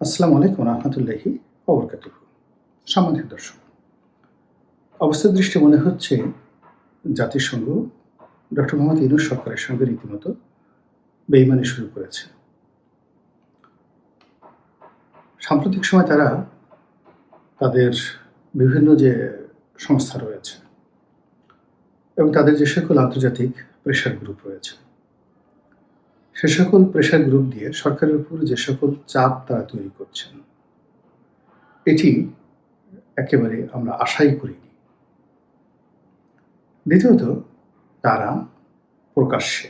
আসসালামু আলাইকুম রহমতুল্লাহি অবরকাত সম্মানিত দর্শক, অবস্থা দৃষ্টি মনে হচ্ছে জাতিসংঘ ডক্টর মোহাম্মদ ইনুস সরকারের সঙ্গে রীতিমতো বেইমানি শুরু করেছে। সাম্প্রতিক সময় তারা তাদের বিভিন্ন যে সংস্থা রয়েছে এবং তাদের যে সকল আন্তর্জাতিক প্রেশার গ্রুপ রয়েছে সে সকল প্রেশার গ্রুপ দিয়ে সরকারের উপর যে সকল চাপ তারা তৈরি করছেন, এটি একেবারে আমরা আশাই করিনি। দ্বিতীয়ত, তারা প্রকাশ্যে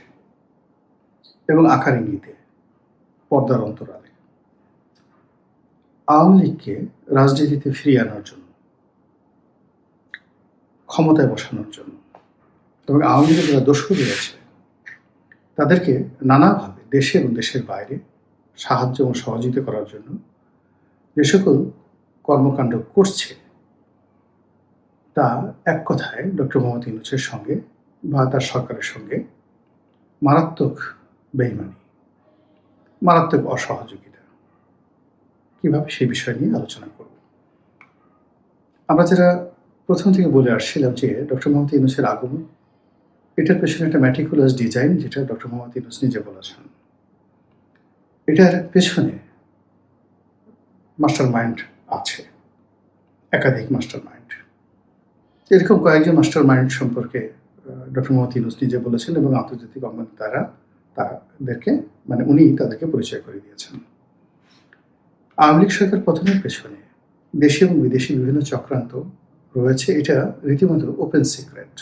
এবং আকার ইঙ্গিতে পর্দার অন্তরালে আওয়ামী লীগকে রাজনীতিতে ফিরিয়ে আনার জন্য, ক্ষমতায় বসানোর জন্য তবে আওয়ামী লীগের যারা দোষী রয়েছে তাদেরকে নানাভাবে দেশে এবং দেশের বাইরে সাহায্য এবং সহযোগিতা করার জন্য যে সকল কর্মকাণ্ড করছে, তা এক কথায় ডক্টর মোহাম্মদ ইউনুসের সঙ্গে বা তার সরকারের সঙ্গে মারাত্মক বেইমানি, মারাত্মক অসহযোগিতা। কীভাবে সেই বিষয় নিয়ে আলোচনা করব? আমরা যারা প্রথম থেকে বলে আসছিলাম যে ডক্টর মোহাম্মদ ইউনুসের আগমন এটার পেছনে একটা ম্যাটিকুলাস ডিজাইন যেটা ডক্টর মোহাম্মদ ইউনুস নিজে বলেছেন। এটার পেছনে মাস্টার মাইন্ড আছে, একাধিক মাস্টার মাইন্ড এরকম কয়েকজন মাস্টার মাইন্ড সম্পর্কে ডক্টর মোহাম্মদ ইউনুস নিজে বলেছেন এবং আন্তর্জাতিক অঙ্গন তারা তাদেরকে মানে উনি তাদেরকে পরিচয় করে দিয়েছেন। আওয়ামী লীগ সরকার পতনের পেছনে দেশি এবং বিদেশি বিভিন্ন চক্রান্ত রয়েছে, এটা রীতিমতো ওপেন সিক্রেট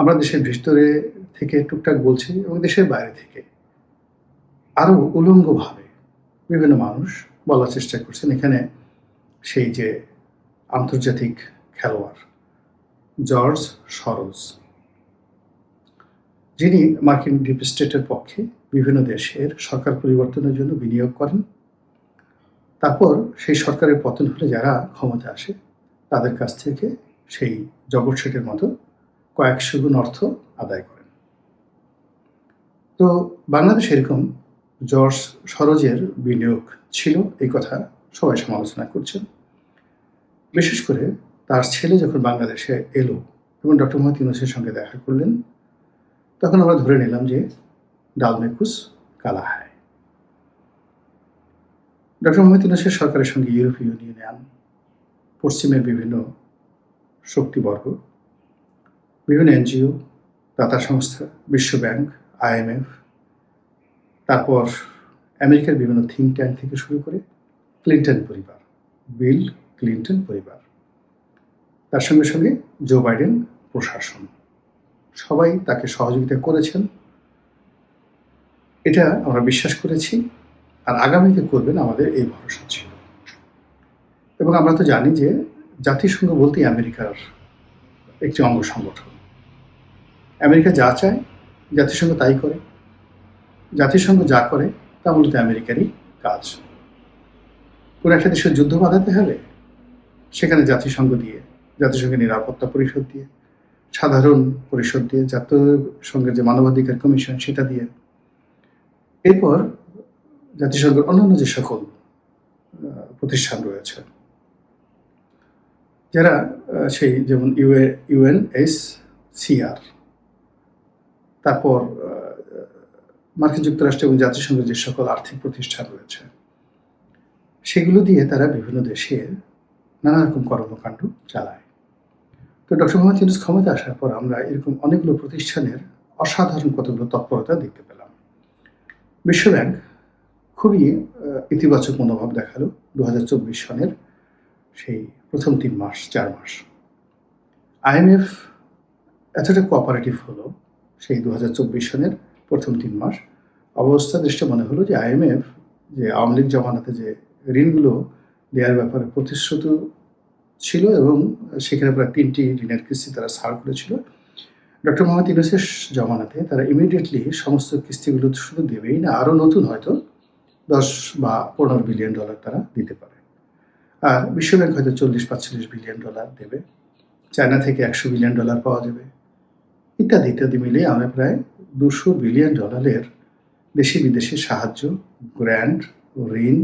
আমরা দেশের ভিতরে থেকে টুকটাক বলছি এবং দেশের বাইরে থেকে। আরও উলঙ্গভাবে বিভিন্ন মানুষ বলার চেষ্টা করছেন। এখানে সেই যে আন্তর্জাতিক খেলোয়াড় জর্জ সরোজ, যিনি মার্কিন ডিপ স্টেটের পক্ষে বিভিন্ন দেশের সরকার পরিবর্তনের জন্য বিনিয়োগ করেন। তারপর সেই সরকারের পতন হলে যারা ক্ষমতা আসে, তাদের কাছ থেকে সেই জগৎ শেঠের মতো কয়েকশো গুণ অর্থ আদায় করেন। তো বাংলাদেশ এরকম জর্জ সরোজের বিনিয়োগ ছিল, এই কথা সবাই সমালোচনা করছেন। বিশেষ করে তার ছেলে যখন বাংলাদেশে এলো এবং ডক্টর মোহাম্মদ ইউনুসের সঙ্গে দেখা করলেন, তখন আমরা ধরে নিলাম যে ডালমেকুস কালা হায় ডক্টর মোহাম্মদ ইউনুসের সরকারের সঙ্গে ইউরোপীয় ইউনিয়ন, পশ্চিমের বিভিন্ন শক্তিবর্গ বিভিন্ন এনজিও, দাতা সংস্থা, বিশ্ব ব্যাংক আইএমএফ তারপর আমেরিকার বিভিন্ন থিঙ্ক ট্যাঙ্ক থেকে শুরু করে ক্লিন্টন পরিবার, বিল ক্লিন্টন পরিবার, তার সঙ্গে সঙ্গে জো বাইডেন প্রশাসন। সবাই তাকে সহযোগিতা করেছেন। এটা আমরা বিশ্বাস করেছি আর আগামীতে করবেন আমাদের এই ভরসা ছিল। এবং আমরা তো জানি যে জাতিসংঘ বলতেই আমেরিকার একটি অঙ্গ সংগঠন। আমেরিকা যা চায়, জাতিসংঘ তাই করে। জাতিসংঘ যা করে, তা মূলত আমেরিকারই কাজ। কোনো একটা দেশের যুদ্ধ বাঁধাতে হবে সেখানে জাতিসংঘ দিয়ে, জাতিসংঘের নিরাপত্তা পরিষদ দিয়ে, সাধারণ পরিষদ দিয়ে, জাতিসংঘের যে মানবাধিকার কমিশন সেটা দিয়ে। এরপর জাতিসংঘের অন্যান্য যে সকল প্রতিষ্ঠান রয়েছে, যারা সেই যেমন ইউএ ইউএনএস সিআর তারপর মার্কিন যুক্তরাষ্ট্র এবং জাতিসংঘের যে সকল আর্থিক প্রতিষ্ঠান রয়েছে, সেগুলো দিয়ে তারা বিভিন্ন দেশে নানা রকম কর্মকাণ্ড চালায়। তো ডক্টর মোহাম্মদ ইউনুস ক্ষমতা আসার পর আমরা এরকম অনেকগুলো প্রতিষ্ঠানের অসাধারণ কতগুলো তৎপরতা দেখতে পেলাম। বিশ্বব্যাংক খুবই ইতিবাচক মনোভাব দেখাল দু হাজার চব্বিশ সনের সেই প্রথম তিন মাস, চার মাস। আইএমএফ এতটা কোঅপারেটিভ হলো সেই দু সনের প্রথম তিন মাস। অবস্থা দৃষ্টি মনে হলো যে আইএমএফ যে আওয়ামী লীগ জমানাতে যে ঋণগুলো দেওয়ার ব্যাপারে প্রতিশ্রুত ছিল এবং সেখানে প্রায় তিনটি ঋণের কিস্তি তারা ছাড় করেছিল। ডক্টর মোহাম্মদ ইউনুসের জমানাতে তারা ইমিডিয়েটলি সমস্ত কিস্তিগুলো শুধু দেবেই না, আরও নতুন হয়তো দশ বা পনেরো বিলিয়ন ডলার তারা দিতে পারে। আর বিশ্বব্যাংক হয়তো চল্লিশ, পাঁচচল্লিশ বিলিয়ন ডলার দেবে। চায়না থেকে একশো বিলিয়ন ডলার পাওয়া যাবে। ইত্যাদি ইত্যাদি মিলিয়ে আমরা প্রায় দুশো বিলিয়ন ডলারের দেশি বিদেশি সাহায্য গ্র্যান্ড ঋণ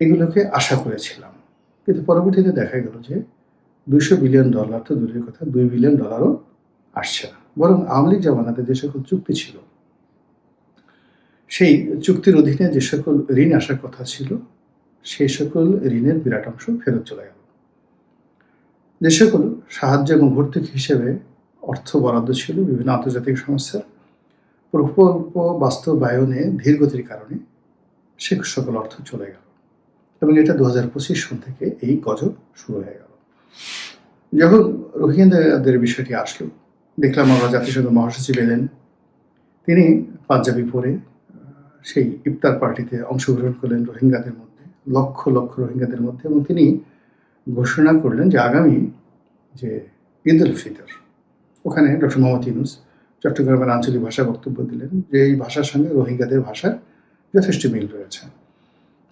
এগুলোকে আশা করেছিলাম। কিন্তু পরবর্তীতে দেখা গেল যে দুইশো বিলিয়ন ডলার তো দূরের কথা, দুই বিলিয়ন ডলারও আসছে না। বরং আওয়ামী লীগ জামানাতে যে সকল চুক্তি ছিল, সেই চুক্তির অধীনে যে সকল ঋণ আসার কথা ছিল, সেই সকল ঋণের বিরাট অংশ ফেরত চলে গেল। যে সকল সাহায্য এবং ভর্তুকি হিসেবে অর্থ বরাদ্দ ছিল বিভিন্ন আন্তর্জাতিক সংস্থার। প্রকল্প বাস্তবায়নে ধীরগতির কারণে সে সকল অর্থ চলে গেল এবং এটা দু হাজার পঁচিশ সন থেকে এই গজব শুরু হয়ে গেল। যখন রোহিঙ্গাদের বিষয়টি আসলো, দেখলাম আমরা জাতিসংঘ মহাসচিব এলেন। তিনি পাঞ্জাবি পরে সেই ইফতার পার্টিতে অংশগ্রহণ করলেন রোহিঙ্গাদের মধ্যে, লক্ষ লক্ষ রোহিঙ্গাদের মধ্যে এবং তিনি ঘোষণা করলেন যে আগামী যে ঈদ উল ফিতর ওখানে ডক্টর মোহাম্মদ ইউনুস চট্টগ্রামের আঞ্চলিক ভাষা বক্তব্য দিলেন যে এই ভাষার সঙ্গে রোহিঙ্গাদের ভাষার যথেষ্ট মিল রয়েছে।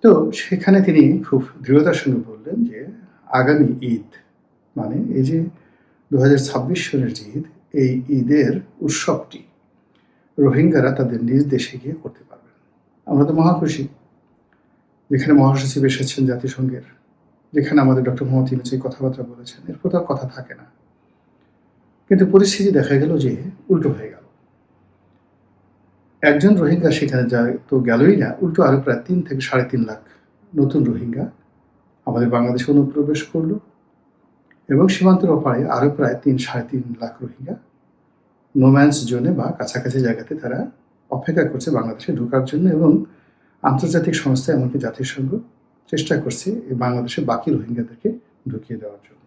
তো সেখানে তিনি খুব দৃঢ়তার সঙ্গে বললেন যে আগামী ঈদ মানে এই যে দু ছাব্বিশ সনের যে ঈদ, এই ঈদের উৎসবটি রোহিঙ্গারা তাদের নিজ দেশে গিয়ে করতে পারবেন আমরা তো মহা খুশি। যেখানে মহাসচিব এসেছেন জাতিসংঘের, যেখানে আমাদের ডক্টর মোহাম্মদ ইউনুস এই কথাবার্তা বলেছেন এরপর তো কথা থাকে না। কিন্তু পরিস্থিতি দেখা গেল যে উল্টো হয়ে গেল। একজন রোহিঙ্গা সেখানে যায়, তো গেলই না। উল্টো আরও প্রায় তিন থেকে সাড়ে তিন লাখ নতুন রোহিঙ্গা আমাদের বাংলাদেশে অনুপ্রবেশ করল এবং সীমান্তের ওপারে আরও প্রায় তিন, সাড়ে তিন লাখ রোহিঙ্গা নোম্যান্স জোনে বা কাছাকাছি জায়গাতে তারা অপেক্ষা করছে বাংলাদেশে ঢোকার জন্য এবং আন্তর্জাতিক সংস্থা এমনকি জাতিসংঘ চেষ্টা করছে বাংলাদেশে বাকি রোহিঙ্গাদেরকে ঢুকিয়ে দেওয়ার জন্য।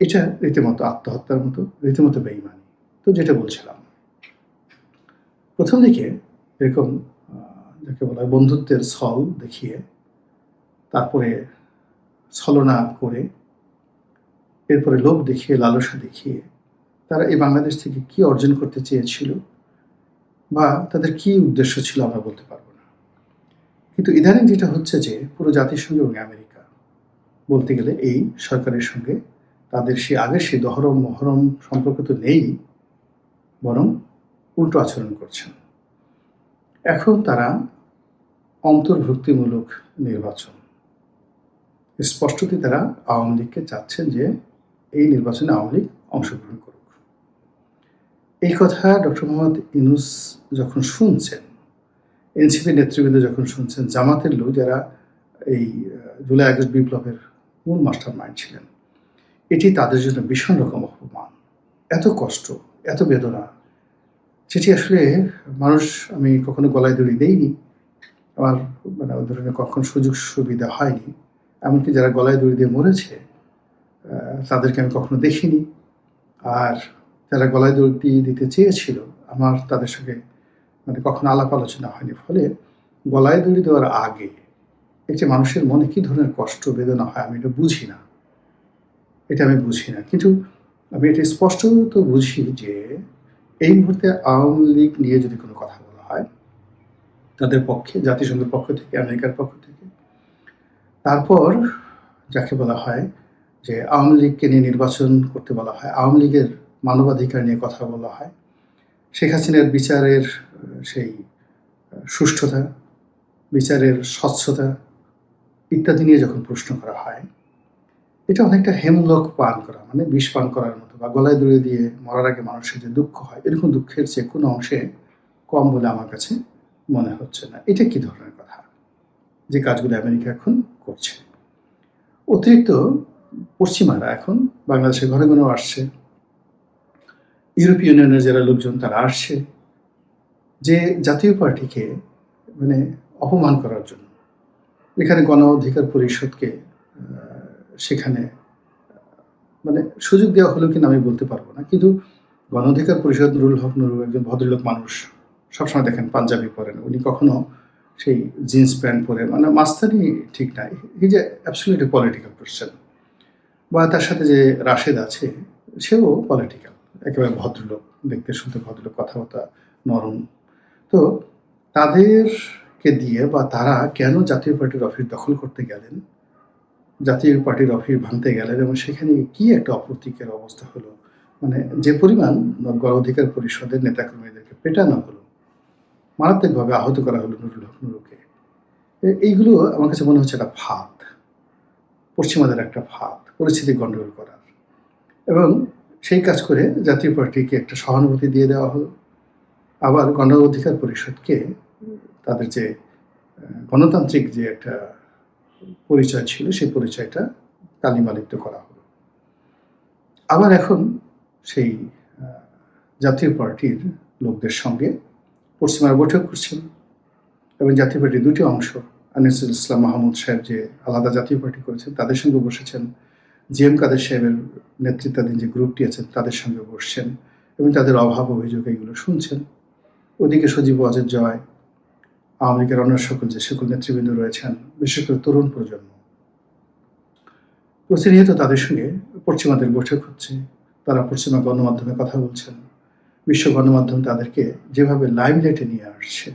এটা রীতিমতো আত্মহত্যার মতো, রীতিমতো বেইমানি তো যেটা বলছিলাম। প্রথম দিকে এরকম যাকে বলা হয় বন্ধুত্বের ছল দেখিয়ে তারপরে ছলনা করে এরপরে লোভ দেখিয়ে, লালসা দেখিয়ে তারা এই বাংলাদেশ থেকে কি অর্জন করতে চেয়েছিল বা তাদের কি উদ্দেশ্য ছিল আমরা বলতে পারব না। কিন্তু ইদানিং যেটা হচ্ছে যে পুরো জাতিসংঘ এবং আমেরিকা বলতে গেলে এই সরকারের সঙ্গে তাদের সে আগের সে দহরম, মহরম সম্পর্ক তো নেই, বরং উল্টো আচরণ করছেন। এখন তারা অন্তর্ভুক্তিমূলক নির্বাচন। স্পষ্টতই তারা আওয়ামী লীগকে চাচ্ছেন যে এই নির্বাচনে আওয়ামী লীগ অংশগ্রহণ করুক। এই কথা ডক্টর মোহাম্মদ ইনুস যখন শুনছেন, এনসিপি নেতৃবৃন্দ যখন শুনছেন, জামাতের লোক যারা এই জুলাই আগস্ট বিপ্লবের মূল মাস্টার মাইন্ড ছিলেন এটি তাদের জন্য ভীষণ রকম অপমান। এত কষ্ট, এত বেদনা। যেটি আসলে মানুষ, আমি কখনো গলায় দড়ি দেইনি। আমার মানে ওই ধরনের কখন সুযোগ সুবিধা হয়নি। এমনকি যারা গলায় দড়ি দিয়ে মরেছে তাদেরকে আমি কখনো দেখিনি। আর যারা গলায় দড়ি দিতে চেয়েছিল, আমার তাদের সঙ্গে মানে কখনো আলাপ আলোচনা হয়নি। ফলে গলায় দড়ি দেওয়ার আগে একটি মানুষের মনে কী ধরনের কষ্ট, বেদনা হয়, আমি এটা বুঝি না। এটা আমি বুঝি না। কিন্তু আমি এটা স্পষ্ট তো বুঝি যে এই মুহূর্তে আওয়ামী লীগ নিয়ে যদি কোনো কথা বলা হয়, তাদের পক্ষে, জাতিসংঘের পক্ষ থেকে, আমেরিকার পক্ষ থেকে, তারপর যাকে বলা হয় যে আওয়ামী লীগকে নিয়ে নির্বাচন করতে বলা হয়, আওয়ামী লীগের মানবাধিকার নিয়ে কথা বলা হয়, শেখ হাসিনার বিচারের সেই সুষ্ঠুতা, বিচারের স্বচ্ছতা ইত্যাদি নিয়ে যখন প্রশ্ন করা হয় এটা অনেকটা হেমলক পান করা মানে বিষ পান করার মতো বা গলায় দড়ি দিয়ে মরার আগে মানুষের যে দুঃখ হয়, এরকম দুঃখের চেয়ে কোনো অংশে কম বলে আমার কাছে মনে হচ্ছে না। এটা কি ধরনের কথা? যে কাজগুলো আমেরিকা এখন করছে। অতিরিক্ত পশ্চিমারা এখন বাংলাদেশের ঘরে ঘরেও আসছে। ইউরোপীয় ইউনিয়নের যারা লোকজন, তারা আসছে যে জাতীয় পার্টিকে মানে অপমান করার জন্য। এখানে গণ অধিকার পরিষদকে সেখানে মানে সুযোগ দেওয়া হলো কিনা আমি বলতে পারব না। কিন্তু গণ অধিকার পরিষদ নুরুল হক নুরুল একজন ভদ্রলোক মানুষ, সবসময় দেখেন পাঞ্জাবি পরেন। উনি কখনো সেই জিন্স প্যান্ট পরে মানে মাস্তানি ঠিক নাই হি যে অ্যাবসলিউটলি পলিটিক্যাল পার্সন বা তার সাথে যে রাশেদ আছে, সেও পলিটিক্যাল একেবারে ভদ্রলোক, দেখতে শুনতে ভদ্রলোক, কথাবার্তা নরম। তো তাদেরকে দিয়ে বা তারা কেন জাতীয় পার্টির অফিস দখল করতে গেলেন? জাতীয় পার্টির অফিস ভাঙতে গেলেন এবং সেখানে কি একটা অপ্রতীকের অবস্থা হলো? মানে যে পরিমাণ গণ অধিকার পরিষদের নেতাকর্মীদেরকে পেটানো হলো, মারাত্মকভাবে আহত করা হলো নুরুল হক নুরুকে। এইগুলো আমার কাছে মনে হচ্ছে একটা ফাঁদ, পশ্চিমাদের একটা ফাঁদ, পরিস্থিতি গণ্ডগোল করার। এবং সেই কাজ করে জাতীয় পার্টিকে একটা সহানুভূতি দিয়ে দেওয়া হলো। আবার গণ অধিকার পরিষদকে তাদের যে গণতান্ত্রিক যে একটা পরিচয় ছিল, সেই পরিচয়টা কালিমালিপ্ত করা হলো। আবার এখন সেই জাতীয় পার্টির লোকদের সঙ্গে পশ্চিমারা বৈঠক করছেন এবং জাতীয় পার্টির দুটি অংশ, আনিসুল ইসলাম মাহমুদ সাহেব যে আলাদা জাতীয় পার্টি করেছেন, তাদের সঙ্গে বসেছেন। জি এম কাদের সাহেবের নেতৃত্বাধীন যে গ্রুপটি আছে, তাদের সঙ্গে বসছেন এবং তাদের অভাব অভিযোগ এগুলো শুনছেন। ওদিকে সজীব ওয়াজের জয় লীগের অন্য সকল যে সকল নেতৃবৃন্দ রয়েছেন, বিশেষ করে তরুণ প্রজন্ম, প্রতিনিয়ত তাদের সঙ্গে পশ্চিমাদের বৈঠক হচ্ছে, তারা পশ্চিমা গণমাধ্যমে কথা বলছেন, বিশ্ব গণমাধ্যম তাদেরকে যেভাবে লাইমলাইটে নিয়ে আসছে,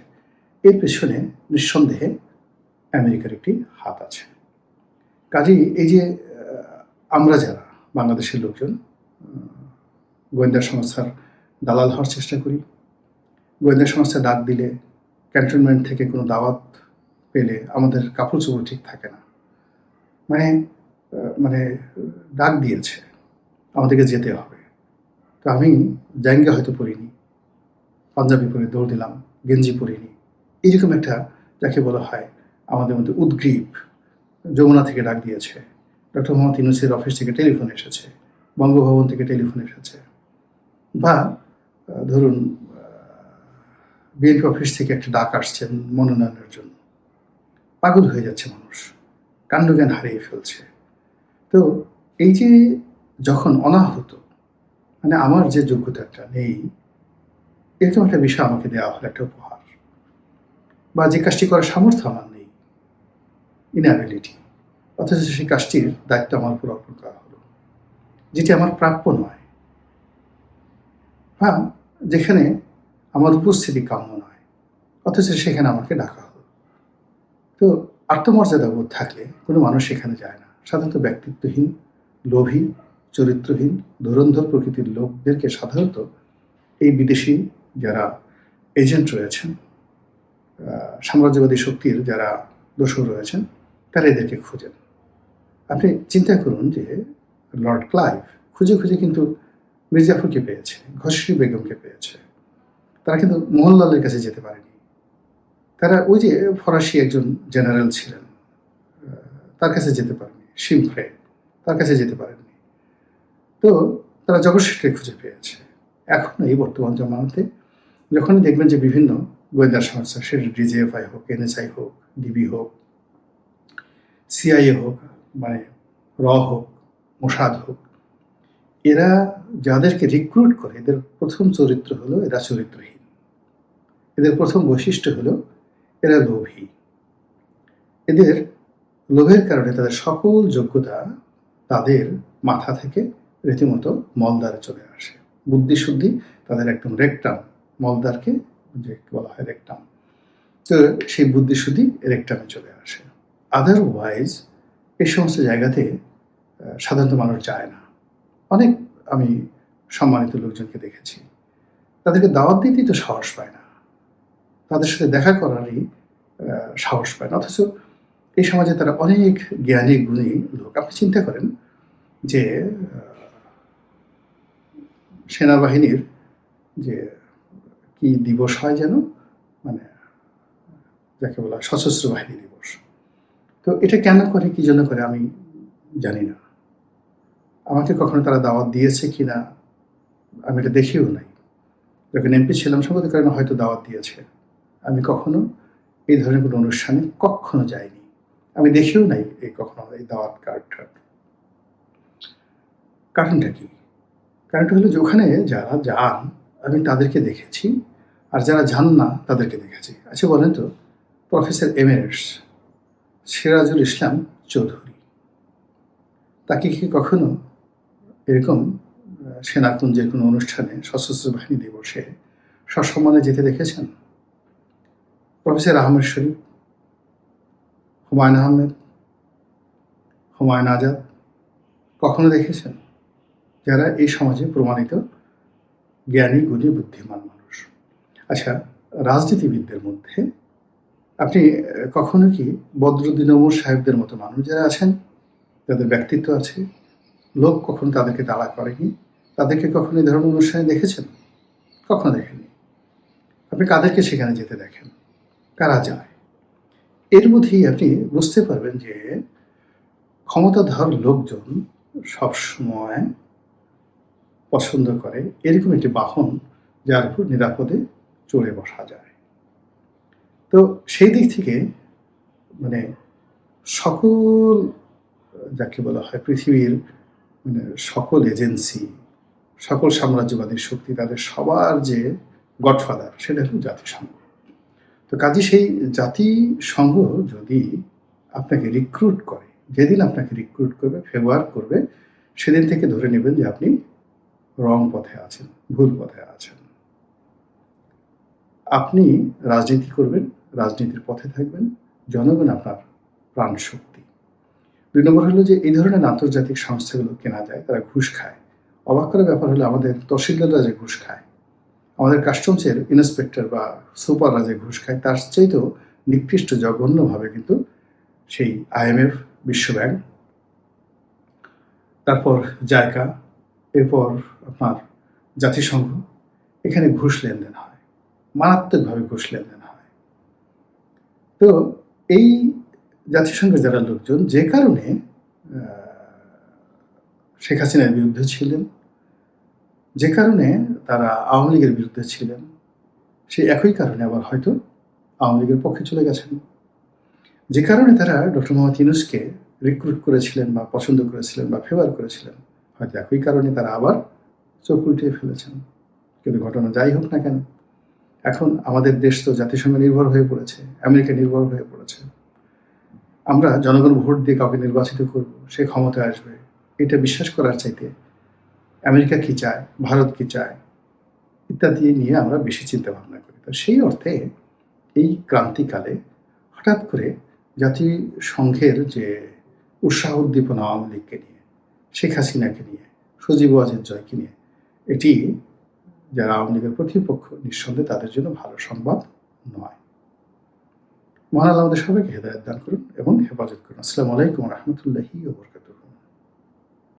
এর পেছনে নিঃসন্দেহে আমেরিকার একটি হাত আছে। কাজেই এই যে আমরা যারা বাংলাদেশের লোকজন গোয়েন্দা সংস্থার দালাল হওয়ার চেষ্টা করি, গোয়েন্দা সংস্থা ডাক দিলে ক্যান্টনমেন্ট থেকে কোনো দাওয়াত পেলে আমাদের কাপড় চোপড় ঠিক থাকে না। মানে মানে ডাক দিয়েছে, আমাদেরকে যেতে হবে। তো আমি জাঙ্গা হয়তো পরিনি পাঞ্জাবি পরে দৌড় দিলাম, গেঞ্জি পরিনি। এইরকম একটা যাকে বলা হয় আমাদের মধ্যে উদ্গ্রীব যমুনা থেকে ডাক দিয়েছে ডক্টর মোহাম্মদ ইউনুসের অফিস থেকে টেলিফোন এসেছে, বঙ্গভবন থেকে টেলিফোন এসেছে। বা ধরুন বিএনপি অফিস থেকে একটা ডাক আসছেন মনোনয়নের জন্য। পাগল হয়ে যাচ্ছে মানুষ। কাণ্ডজ্ঞান হারিয়ে ফেলছে। তো এই যে যখন অনাহত মানে আমার যে যোগ্যতাটা নেই, এরকম একটা বিষয় আমাকে দেওয়া হলো, একটা উপহার। বা যে কাজটি করার সামর্থ্য আমার নেই ইনঅ্যাবিলিটি অথচ সেই কাজটির দায়িত্ব আমার উপর অর্পণ করা হলো। যেটি আমার প্রাপ্য নয়। বা যেখানে আমার উপস্থিতি কাম্য নয়। অথচ সেখানে আমাকে ডাকা হলো। তো আত্মমর্যাদা বোধ থাকলে কোনো মানুষ সেখানে যায় না। সাধারণত ব্যক্তিত্বহীন, লোভী, চরিত্রহীন, ধুরন্ধর প্রকৃতির লোকদেরকে সাধারণত এই বিদেশি যারা এজেন্ট রয়েছেন সাম্রাজ্যবাদী শক্তির যারা দোষর রয়েছেন, তারা এদেরকে খোঁজেন। আপনি চিন্তা করুন যে লর্ড ক্লাইভ খুঁজে খুঁজে কিন্তু মির্জাফরকে পেয়েছে ঘসরি বেগমকে পেয়েছে। তারা কিন্তু মোহনলালের কাছে যেতে পারেনি। তারা ওই যে ফরাসি একজন জেনারেল ছিলেন তার কাছে যেতে পারেনি, শিমফ্রে, তার কাছে যেতে পারেননি। তো তারা জগৎ খুঁজে পেয়েছে। এখন এই বর্তমান জমানাতে যখনই দেখবেন যে বিভিন্ন গোয়েন্দা সংস্থা, সেটা ডিজিএফআই হোক, এনএসআই হোক, ডিবি হোক, সিআইএ হোক মানে র হোক, মোসাদ হোক, এরা যাদেরকে রিক্রুট করে, এদের প্রথম চরিত্র হলো এরা চরিত্রহীন। এদের প্রথম বৈশিষ্ট্য হলো এরা লোভী। এদের লোভের কারণে তাদের সকল যোগ্যতা তাদের মাথা থেকে রীতিমতো মলদারে চলে আসে। বুদ্ধি শুদ্ধি তাদের একদম রেকটাম মলদারকে যে বলা হয়, রেকটাম। তো সেই বুদ্ধি শুদ্ধি রেকটামে চলে আসে। আদারওয়াইজ এই সমস্ত জায়গাতে সাধারণত মানুষ যায় না। অনেক আমি সম্মানিত লোকজনকে দেখেছি। তাদেরকে দাওয়াত দিতেই তো সাহস পায় না। তাদের সাথে দেখা করারই সাহস পায় না। অথচ এই সমাজে তারা অনেক জ্ঞানী, গুণী লোক। আপনি চিন্তা করেন যে সেনাবাহিনীর যে কি দিবস হয় যেন মানে যাকে বলা সশস্ত্র বাহিনী দিবস। তো এটা কেন করে, কি জন্য করে, আমি জানি না। আমাকে কখনো তারা দাওয়াত দিয়েছে কি না, আমি এটা দেখিও নাই। যখন এমপি ছিলাম সম্ভবত কারণে হয়তো দাওয়াত দিয়েছে। আমি কখনো এই ধরনের কোনো অনুষ্ঠানে কখনো যাইনি। আমি দেখেও নাই এই কখনো এই দাওয়াত কার্ডটা। কারণটা কি? কারণটা হলো যে ওখানে যারা যান, আমি তাদেরকে দেখেছি, আর যারা যান না, তাদেরকে দেখেছি। আচ্ছা বলেন তো, প্রফেসর এমেরিটস সিরাজুল ইসলাম চৌধুরী, তাকে কি কখনো এরকম সেনাকুঞ্জের কোনো অনুষ্ঠানে সশস্ত্র বাহিনী দিবসে সসম্মানে যেতে দেখেছেন? প্রফেসর আহমেদ শরীফ, হুমায়ুন আহমেদ, হুমায়ুন আজাদ, কখনো দেখেছেন? যারা এই সমাজে প্রমাণিত জ্ঞানী, গুণী, বুদ্ধিমান মানুষ। আচ্ছা রাজনীতিবিদদের মধ্যে আপনি কখনো কি বদরুদ্দিন ওমর সাহেবদের মতো মানুষ যারা আছেন, যাদের ব্যক্তিত্ব আছে, লোক কখনো তাদেরকে তাড়া করেনি? তাদেরকে কখনো এই ধরনের অনুষ্ঠানে দেখেছেন? কখনো দেখেননি? আপনি কাদেরকে সেখানে যেতে দেখেন? কারা যায় এর মধ্যেই আপনি বুঝতে পারবেন যে ক্ষমতাধর লোকজন সবসময় পছন্দ করে এরকম একটি বাহন যার উপর নিরাপদে চড়ে বসা যায়। তো সেই দিক থেকে মানে সকল, যাকে বলা হয় পৃথিবীর মানে সকল এজেন্সি, সকল সাম্রাজ্যবাদী শক্তি, তাদের সবার যে গডফাদার, সেটা হলো জাতিসংঘ। তো কাজে সেই জাতিসংঘ যদি আপনাকে রিক্রুট করে, যেদিন আপনাকে রিক্রুট করবে ফেভার করবে, সেদিন থেকে ধরে নেবেন যে আপনি রং পথে আছেন, ভুল পথে আছেন। আপনি রাজনীতি করবেন, রাজনীতির পথে থাকবেন, জনগণ আপনার প্রাণ শক্তি দুই নম্বর হলো যে এই ধরনের আন্তর্জাতিক সংস্থাগুলো কেনা যায়, তারা ঘুষ খায়। অবাক করার ব্যাপার হলো আমাদের তহসিলদাররা যে ঘুষ খায় আমাদের কাস্টমসের ইন্সপেক্টর বা সুপাররা যে ঘুষ খায়, তার চাইতেও নিকৃষ্ট, জঘন্যভাবে কিন্তু সেই আইএমএফ বিশ্বব্যাংক তারপর জায়গা এরপর আপনার জাতিসংঘ, এখানে ঘুষ লেনদেন হয়। মারাত্মকভাবে ঘুষ লেনদেন হয়। তো এই জাতিসংঘের যারা লোকজন, যে কারণে শেখ হাসিনার বিরুদ্ধে ছিলেন, যে কারণে তারা আওয়ামী লীগের বিরুদ্ধে ছিলেন। সেই একই কারণে আবার হয়তো আওয়ামী লীগের পক্ষে চলে গেছেন। যে কারণে তারা ডক্টর মোহাম্মদ ইউনুসকে রিক্রুট করেছিলেন বা পছন্দ করেছিলেন বা ফেভার করেছিলেন, হয়তো একই কারণে তারা আবার চোখ উল্টিয়ে ফেলেছেন। কিন্তু ঘটনা যাই হোক না কেন, এখন আমাদের দেশ তো জাতিসংঘ নির্ভর হয়ে পড়েছে, আমেরিকা নির্ভর হয়ে পড়েছে। আমরা জনগণ ভোট দিয়ে কাউকে নির্বাচিত করব, সে ক্ষমতায় আসবে, এটা বিশ্বাস করার চাইতে আমেরিকা কি চায়, ভারত কি চায় ইত্যাদি নিয়ে আমরা বেশি চিন্তা ভাবনা করি। তো সেই অর্থে এই ক্রান্তিকালে হঠাৎ করে জাতিসংঘের যে উৎসাহ উদ্দীপনা আওয়ামী লীগকে নিয়ে, শেখ হাসিনাকে নিয়ে, সজীব ওয়াজেদ জয়কে নিয়ে, এটি যারা আওয়ামী লীগের প্রতিপক্ষ নিঃসন্দেহে তাদের জন্য ভালো সংবাদ নয়। মহান আল্লাহ আমাদের সবাইকে হেদায়ত দান করুন এবং হেফাজত করুন। আসসালামু আলাইকুম রহমতুল্লাহি ওবরকাত